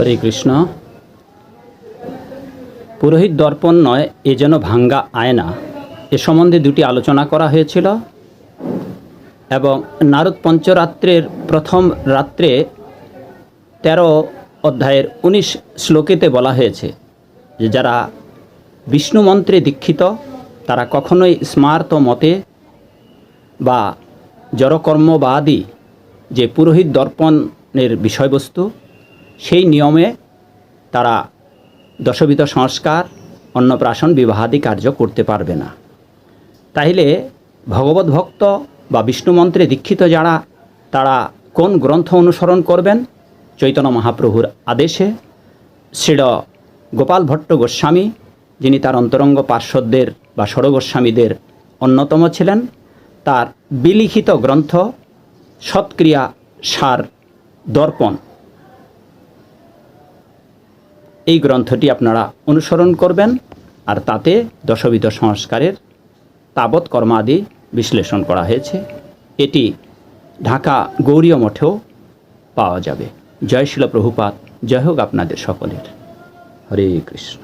হরে কৃষ্ণ। পুরোহিত দর্পণ নয়, এ যেন ভাঙ্গা আয়না। এ সম্বন্ধে দুটি আলোচনা করা হয়েছিল। এবং নারদ পঞ্চরাত্রের প্রথম রাত্রে তেরো অধ্যায়ের উনিশ শ্লোকেতে বলা হয়েছে যে যারা বিষ্ণু মন্ত্রে দীক্ষিত, তারা কখনোই স্মার্ত মতে বা জড়কর্মবাদী যে পুরোহিত দর্পণের বিষয়বস্তু সেই নিয়মে তারা দশবিধ সংস্কার, অন্নপ্রাশন, বিবাহাদি কার্য করতে পারবে না। তাইলে ভগবত ভক্ত বা বিষ্ণু মন্ত্রে দীক্ষিত যারা, তারা কোন গ্রন্থ অনুসরণ করবেন? চৈতন্য মহাপ্রভুর আদেশে শ্রীড গোপাল ভট্ট গোস্বামী, যিনি তার অন্তরঙ্গ পার্শ্বদের বা ষড়গোস্বামীদের অন্যতম ছিলেন, তার বিলিখিত গ্রন্থ সৎক্রিয়া সার দর্পণ এই গ্রন্থটি আপনারা অনুসরণ করবেন আর তাতে দশবিধ সংস্কারের তাবৎ কর্মাদি বিশ্লেষণ করা হয়েছে। এটি ঢাকা গৌরীয় মঠেও পাওয়া যাবে। জয় শিল প্রভুপাত জয় হোক আপনাদের সকলের। হরে কৃষ্ণ।